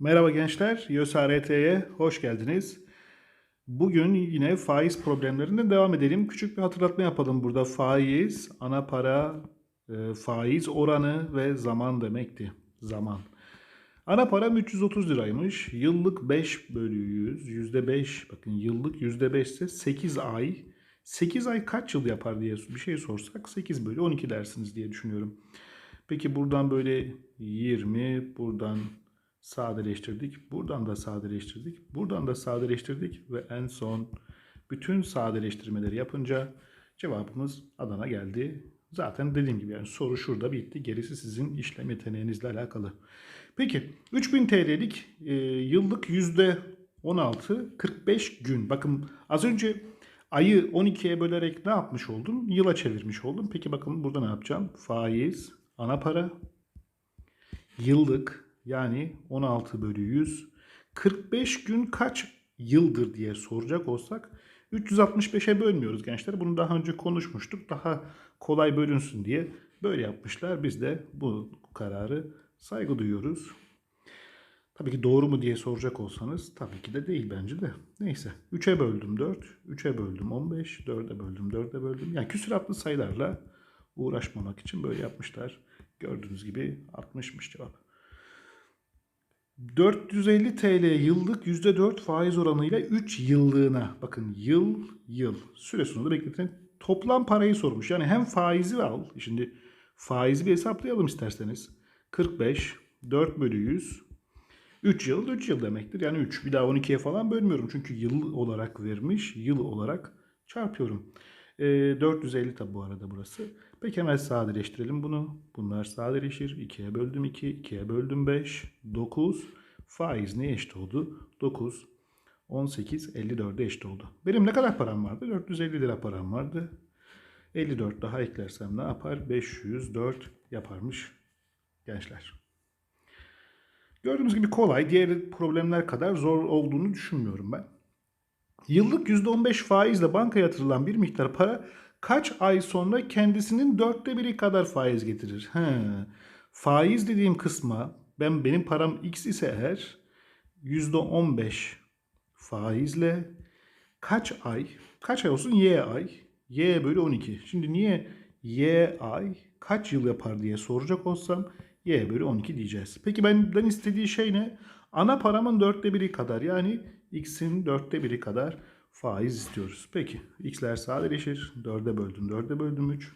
Merhaba gençler, YÖSART'ye hoş geldiniz. Bugün yine faiz problemlerine devam edelim. Küçük bir hatırlatma yapalım burada. Faiz, ana para, e, faiz oranı ve zaman demekti. Zaman. Ana param 330 liraymış. Yıllık 5 bölü 100, yüzde 5. Bakın yıllık yüzde 5 ise 8 ay. 8 ay kaç yıl yapar diye bir şey sorsak 8 bölü 12 dersiniz diye düşünüyorum. Peki buradan böyle 20, buradan sadeleştirdik. Buradan da sadeleştirdik. Buradan da sadeleştirdik ve en son bütün sadeleştirmeleri yapınca cevabımız Adana geldi. Zaten dediğim gibi yani soru şurada bitti. Gerisi sizin işlem yeteneğinizle alakalı. Peki 3000 TL'lik e, yıllık yüzde 16 45 gün. Bakın az önce ayı 12'ye bölerek ne yapmış oldum? Yıla çevirmiş oldum. Peki bakın burada ne yapacağım? Faiz, ana para, yıllık yani 16 bölü 100 45 gün kaç yıldır diye soracak olsak 365'e bölmüyoruz gençler. Bunu daha önce konuşmuştuk. Daha kolay bölünsün diye böyle yapmışlar. Biz de bu kararı saygı duyuyoruz. Tabii ki doğru mu diye soracak olsanız tabii ki de değil bence de. Neyse 3'e böldüm 4, 3'e böldüm 15, 4'e böldüm 4'e böldüm. Yani küsuratlı sayılarla uğraşmamak için böyle yapmışlar. Gördüğünüz gibi 60'mış cevap. 450 TL yıllık %4 faiz oranıyla 3 yıllığına bakın yıl yıl süre sonunda bekletilen toplam parayı sormuş. Yani hem faizi al. Şimdi faizi bir hesaplayalım isterseniz. 45 4 bölü 100 3 yıl 3 yıl demektir. Yani 3 bir daha 12'ye falan bölmüyorum. Çünkü yıl olarak vermiş. Yıl olarak çarpıyorum. E, 450 tabi bu arada burası. Peki hemen sadeleştirelim bunu. Bunlar sadeleşir. 2'ye böldüm 2, 2'ye böldüm 5, 9. Faiz neye eşit oldu? 9, 18, 54'e eşit oldu. Benim ne kadar param vardı? 450 lira param vardı. 54 daha eklersem ne yapar? 504 yaparmış gençler. Gördüğünüz gibi kolay. Diğer problemler kadar zor olduğunu düşünmüyorum ben. Yıllık %15 faizle bankaya yatırılan bir miktar para kaç ay sonra kendisinin dörtte biri kadar faiz getirir? He. Faiz dediğim kısma ben benim param x ise eğer %15 faizle kaç ay? Kaç ay olsun? Y ay. Y bölü 12. Şimdi niye Y ay kaç yıl yapar diye soracak olsam Y bölü 12 diyeceğiz. Peki benden istediği şey ne? Ana paramın dörtte biri kadar yani x'in dörtte biri kadar faiz istiyoruz. Peki x'ler sadeleşir. 4'e böldüm 4'e böldüm 3.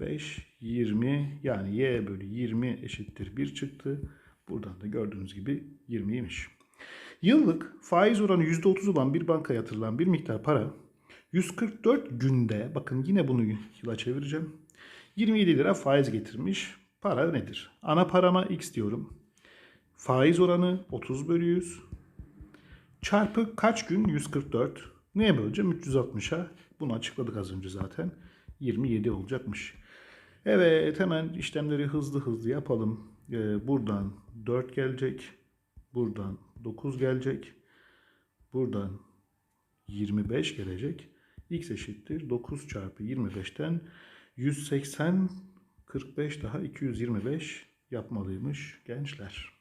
5, 20 yani y bölü 20 eşittir 1 çıktı. Buradan da gördüğünüz gibi 20'ymiş. Yıllık faiz oranı %30 olan bir bankaya yatırılan bir miktar para 144 günde bakın yine bunu yıla çevireceğim. 27 lira faiz getirmiş. Para nedir? Ana parama x diyorum. Faiz oranı 30 bölü 100. Çarpı kaç gün? 144. Neye böleceğim? 360'a. Bunu açıkladık az önce zaten. 27 olacakmış. Evet hemen işlemleri hızlı hızlı yapalım. Ee, buradan 4 gelecek. Buradan 9 gelecek. Buradan 25 gelecek. X eşittir 9 çarpı 25'ten 180 45 daha 225 yapmalıymış gençler.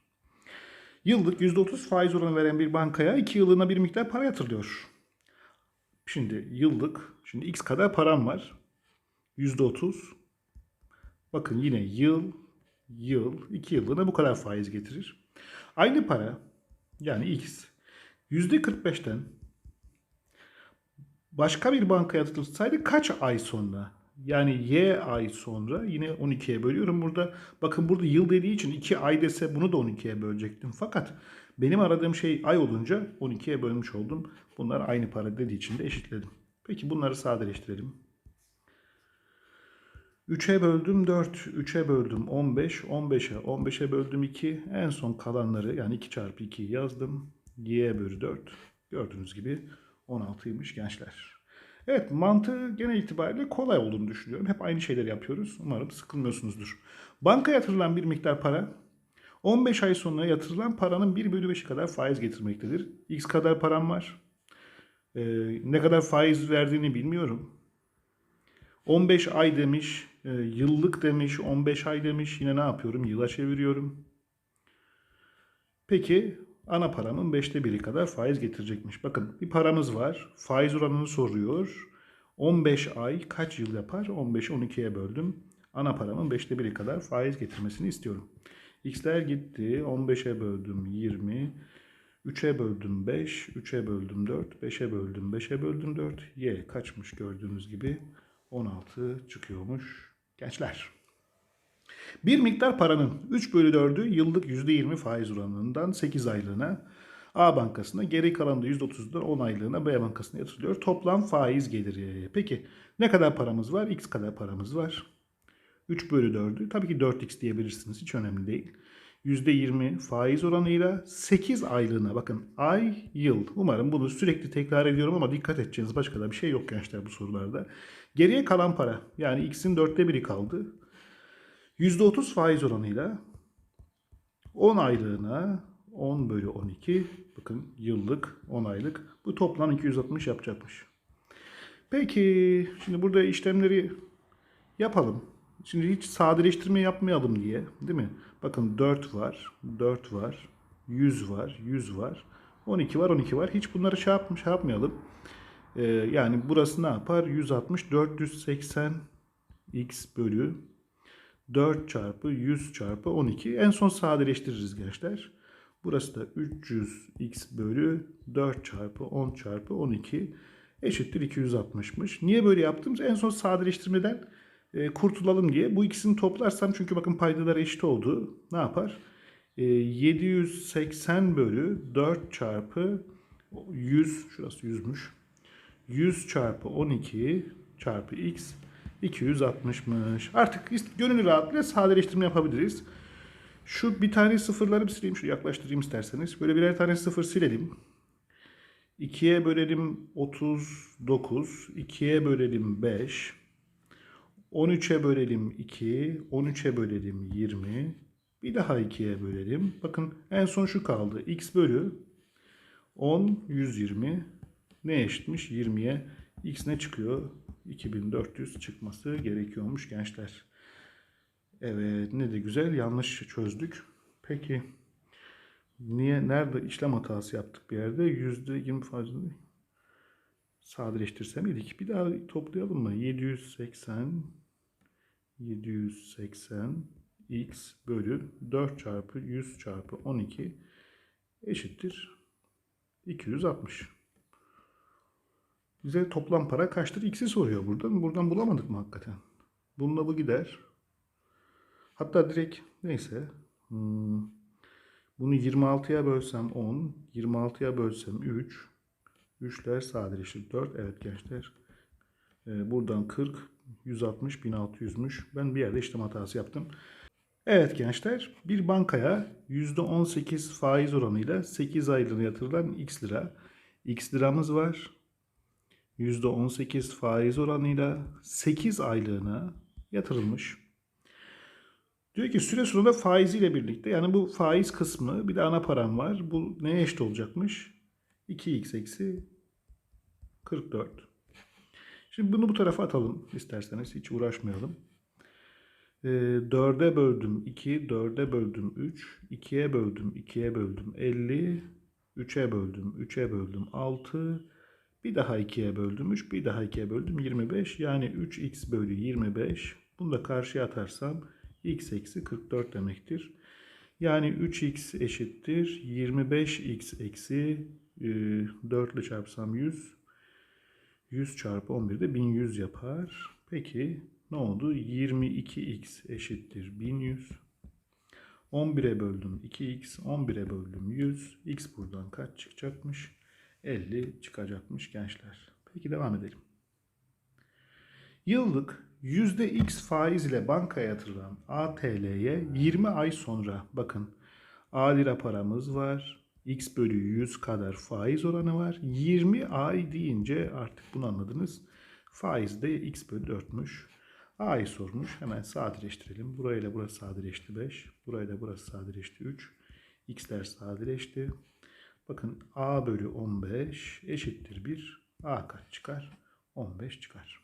Yıllık %30 faiz oranı veren bir bankaya 2 yıllığına bir miktar para yatırılıyor. Şimdi yıllık, şimdi x kadar param var. %30. Bakın yine yıl, yıl, 2 yıllığına bu kadar faiz getirir. Aynı para yani x %45'ten başka bir bankaya yatırılsaydı kaç ay sonra yani y ay sonra yine 12'ye bölüyorum burada. Bakın burada yıl dediği için 2 ay dese bunu da 12'ye bölecektim. Fakat benim aradığım şey ay olunca 12'ye bölmüş oldum. Bunlar aynı para dediği için de eşitledim. Peki bunları sadeleştirelim. 3'e böldüm 4, 3'e böldüm 15, 15'e, 15'e böldüm 2. En son kalanları yani 2 çarpı 2 yazdım. Y bölü 4. Gördüğünüz gibi 16'ymış gençler. Evet mantığı genel itibariyle kolay olduğunu düşünüyorum. Hep aynı şeyleri yapıyoruz. Umarım sıkılmıyorsunuzdur. Banka yatırılan bir miktar para 15 ay sonra yatırılan paranın 1 bölü 5'i kadar faiz getirmektedir. X kadar param var. Ee, ne kadar faiz verdiğini bilmiyorum. 15 ay demiş, e, yıllık demiş, 15 ay demiş. Yine ne yapıyorum? Yıla çeviriyorum. Peki ana paramın 5'te biri kadar faiz getirecekmiş. Bakın bir paramız var. Faiz oranını soruyor. 15 ay kaç yıl yapar? 15'i 12'ye böldüm. Ana paramın 5'te biri kadar faiz getirmesini istiyorum. X'ler gitti. 15'e böldüm 20. 3'e böldüm 5. 3'e böldüm 4. 5'e böldüm 5'e böldüm 4. Y kaçmış gördüğünüz gibi? 16 çıkıyormuş. Gençler. Bir miktar paranın 3 bölü 4'ü yıllık %20 faiz oranından 8 aylığına A bankasına geri kalan da %30'dan 10 aylığına B bankasına yatırılıyor. Toplam faiz geliri. Peki ne kadar paramız var? X kadar paramız var. 3 bölü 4'ü tabii ki 4x diyebilirsiniz. Hiç önemli değil. %20 faiz oranıyla 8 aylığına bakın ay yıl. Umarım bunu sürekli tekrar ediyorum ama dikkat edeceğiniz başka da bir şey yok gençler bu sorularda. Geriye kalan para yani x'in dörtte biri kaldı. %30 faiz oranıyla 10 aylığına 10 bölü 12 bakın yıllık 10 aylık bu toplam 260 yapacakmış. Peki şimdi burada işlemleri yapalım. Şimdi hiç sadeleştirme yapmayalım diye değil mi? Bakın 4 var, 4 var, 100 var, 100 var, 12 var, 12 var. Hiç bunları şey, yapmış, şey yapmayalım. Ee, yani burası ne yapar? 160, 480 x bölü 4 çarpı 100 çarpı 12. En son sadeleştiririz gençler. Burası da 300x bölü 4 çarpı 10 çarpı 12 eşittir 260'mış. Niye böyle yaptım? En son sadeleştirmeden e, kurtulalım diye. Bu ikisini toplarsam çünkü bakın paydalar eşit oldu. Ne yapar? E, 780 bölü 4 çarpı 100 şurası 100'müş. 100 çarpı 12 çarpı x 260'mış. Artık gönül rahatlığıyla sadeleştirme yapabiliriz. Şu bir tane sıfırları bir sileyim. Şu yaklaştırayım isterseniz. Böyle birer tane sıfır silelim. 2'ye bölelim 39. 2'ye bölelim 5. 13'e bölelim 2. 13'e bölelim 20. Bir daha 2'ye bölelim. Bakın en son şu kaldı. x bölü 10 120 ne eşitmiş? 20'ye x ne çıkıyor? 2400 çıkması gerekiyormuş gençler. Evet ne de güzel yanlış çözdük. Peki niye nerede işlem hatası yaptık bir yerde yüzde 20 fazla sadeleştirse miydik? Bir daha toplayalım mı? 780 780 x bölü 4 çarpı 100 çarpı 12 eşittir 260. Bize toplam para kaçtır? X'i soruyor buradan. Buradan bulamadık mı hakikaten? Bununla bu gider. Hatta direkt neyse. Hmm, bunu 26'ya bölsem 10. 26'ya bölsem 3. 3'ler sadeleşir 4. Evet gençler. Ee, buradan 40, 160, 1600'müş. Ben bir yerde işlem hatası yaptım. Evet gençler bir bankaya %18 faiz oranıyla 8 aylığına yatırılan x lira. X liramız var. %18 faiz oranıyla 8 aylığına yatırılmış. Diyor ki süre sonunda faiziyle birlikte yani bu faiz kısmı bir de ana param var. Bu neye eşit olacakmış? 2x eksi 44. Şimdi bunu bu tarafa atalım isterseniz hiç uğraşmayalım. E, 4'e böldüm 2, 4'e böldüm 3, 2'ye böldüm 2'ye böldüm 50, 3'e böldüm 3'e böldüm 6, bir daha 2'ye böldüm 3, bir daha 2'ye böldüm 25. Yani 3x bölü 25. Bunu da karşıya atarsam x eksi 44 demektir. Yani 3x eşittir 25x eksi 4 ile çarpsam 100. 100 çarpı 11 de 1100 yapar. Peki ne oldu? 22x eşittir 1100. 11'e böldüm 2x, 11'e böldüm 100. x buradan kaç çıkacakmış? 50 çıkacakmış gençler. Peki devam edelim. Yıllık %x faiz ile bankaya yatırılan ATL'ye 20 ay sonra bakın A lira paramız var. X bölü 100 kadar faiz oranı var. 20 ay deyince artık bunu anladınız. Faiz de x bölü 4'müş. A'yı sormuş. Hemen sadeleştirelim. Burayla burası sadeleşti 5. Burayla burası sadeleşti 3. X'ler sadeleşti. Bakın A bölü 15 eşittir 1. A kaç çıkar? 15 çıkar.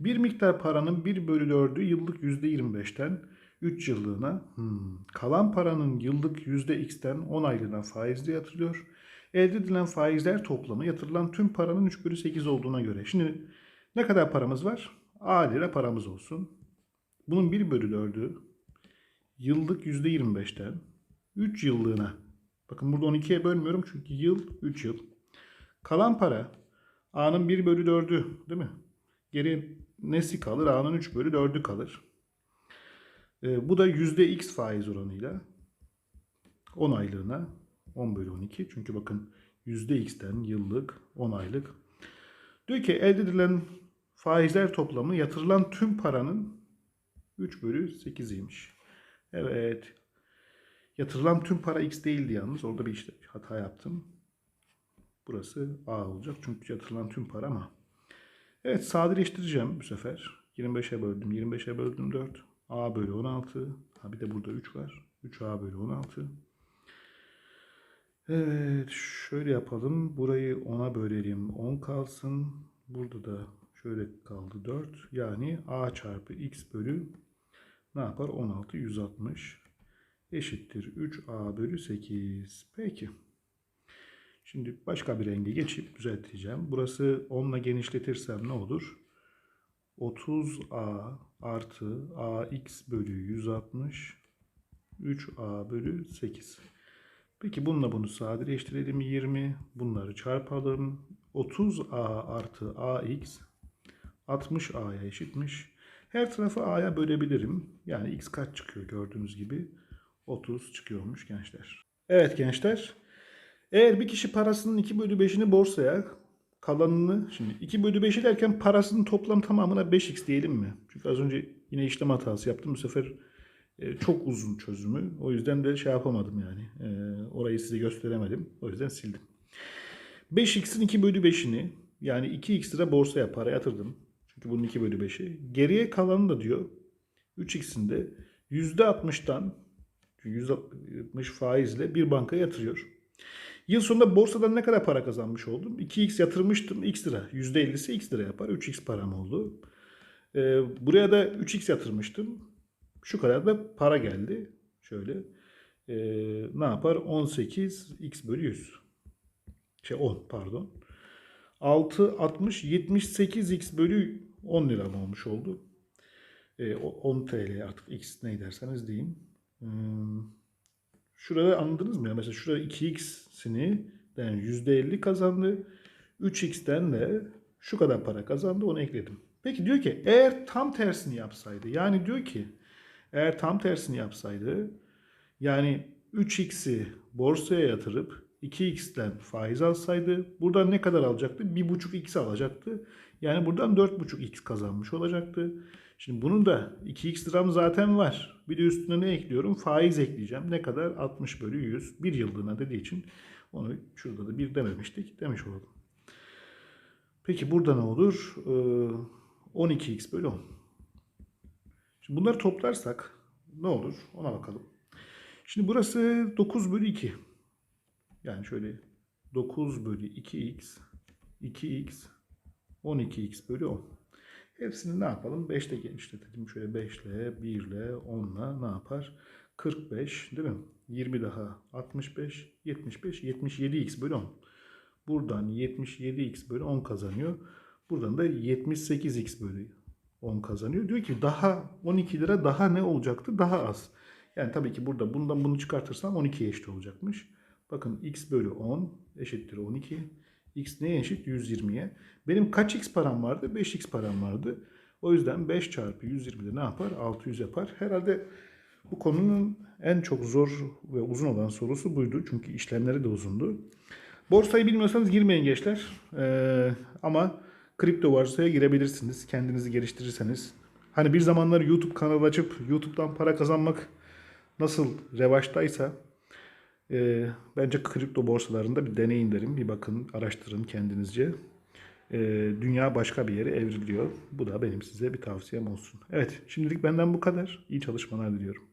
Bir miktar paranın 1 bölü 4'ü yıllık %25'ten 3 yıllığına. Hmm. Kalan paranın yıllık %x'ten 10 aylığına faizle yatırılıyor. Elde edilen faizler toplamı yatırılan tüm paranın 3 bölü 8 olduğuna göre. Şimdi ne kadar paramız var? A lira paramız olsun. Bunun 1 bölü 4'ü yıllık %25'ten 3 yıllığına. Bakın burada 12'ye bölmüyorum çünkü yıl 3 yıl. Kalan para A'nın 1 bölü 4'ü değil mi? Geri nesi kalır? A'nın 3 bölü 4'ü kalır. Ee, bu da %x faiz oranıyla 10 aylığına 10 bölü 12. Çünkü bakın %x'ten yıllık 10 aylık. Diyor ki elde edilen faizler toplamı yatırılan tüm paranın 3 bölü 8'iymiş. Evet. Yatırılan tüm para x değildi yalnız. Orada bir işte hata yaptım. Burası A olacak. Çünkü yatırılan tüm para ama. Evet sadeleştireceğim bu sefer. 25'e böldüm. 25'e böldüm 4. A bölü 16. Ha bir de burada 3 var. 3A bölü 16. Evet şöyle yapalım. Burayı 10'a bölelim. 10 kalsın. Burada da şöyle kaldı 4. Yani A çarpı X bölü ne yapar? 16 160 eşittir 3A bölü 8. Peki. Şimdi başka bir renge geçip düzelteceğim. Burası 10 ile genişletirsem ne olur? 30A artı AX bölü 160 3A bölü 8. Peki bununla bunu sadeleştirelim 20. Bunları çarpalım. 30A artı AX 60A'ya eşitmiş. Her tarafı A'ya bölebilirim. Yani X kaç çıkıyor gördüğünüz gibi. 30 çıkıyormuş gençler. Evet gençler. Eğer bir kişi parasının 2 bölü 5'ini borsaya kalanını şimdi 2 bölü 5'i derken parasının toplam tamamına 5x diyelim mi? Çünkü az önce yine işlem hatası yaptım. Bu sefer e, çok uzun çözümü. O yüzden de şey yapamadım yani. E, orayı size gösteremedim. O yüzden sildim. 5x'in 2 bölü 5'ini yani 2x lira borsaya para yatırdım. Çünkü bunun 2 bölü 5'i. Geriye kalanı da diyor 3x'in de %60'dan %60 faizle bir banka yatırıyor. Yıl sonunda borsadan ne kadar para kazanmış oldum? 2x yatırmıştım x lira. %50'si x lira yapar. 3x param oldu. Ee, buraya da 3x yatırmıştım. Şu kadar da para geldi. Şöyle. Ee, ne yapar? 18 x bölü 100. Şey 10 pardon. 6, 60, 78 x bölü 10 lira olmuş oldu? Ee, 10 TL artık x ne derseniz deyin. Hmm. Şurada anladınız mı? Mesela şurada 2x'ini yani %50 kazandı. 3x'ten de şu kadar para kazandı onu ekledim. Peki diyor ki eğer tam tersini yapsaydı yani diyor ki eğer tam tersini yapsaydı yani 3x'i borsaya yatırıp 2x'ten faiz alsaydı buradan ne kadar alacaktı? 1.5x alacaktı. Yani buradan 4.5x kazanmış olacaktı. Şimdi bunun da 2x liram zaten var. Bir de üstüne ne ekliyorum? Faiz ekleyeceğim. Ne kadar? 60 bölü 100. Bir yıllığına dediği için onu şurada da bir dememiştik. Demiş oldum. Peki burada ne olur? Ee, 12x bölü 10. Şimdi bunları toplarsak ne olur? Ona bakalım. Şimdi burası 9 bölü 2. Yani şöyle 9 bölü 2x 2x 12x bölü 10. Hepsini ne yapalım? 5 ile genişletelim. Şöyle 5 ile 1 ile 10 ile ne yapar? 45 değil mi? 20 daha 65 75 77x bölü 10. Buradan 77x bölü 10 kazanıyor. Buradan da 78x bölü 10 kazanıyor. Diyor ki daha 12 lira daha ne olacaktı? Daha az. Yani tabii ki burada bundan bunu çıkartırsam 12'ye eşit olacakmış. Bakın x bölü 10 eşittir 12. X neye eşit? 120'ye. Benim kaç x param vardı? 5x param vardı. O yüzden 5 çarpı 120'de ne yapar? 600 yapar. Herhalde bu konunun en çok zor ve uzun olan sorusu buydu. Çünkü işlemleri de uzundu. Borsayı bilmiyorsanız girmeyin gençler. Ee, ama kripto borsaya girebilirsiniz. Kendinizi geliştirirseniz. Hani bir zamanlar YouTube kanalı açıp YouTube'dan para kazanmak nasıl revaçtaysa e, bence kripto borsalarında bir deneyin derim. Bir bakın, araştırın kendinizce. E, dünya başka bir yere evriliyor. Bu da benim size bir tavsiyem olsun. Evet, şimdilik benden bu kadar. İyi çalışmalar diliyorum.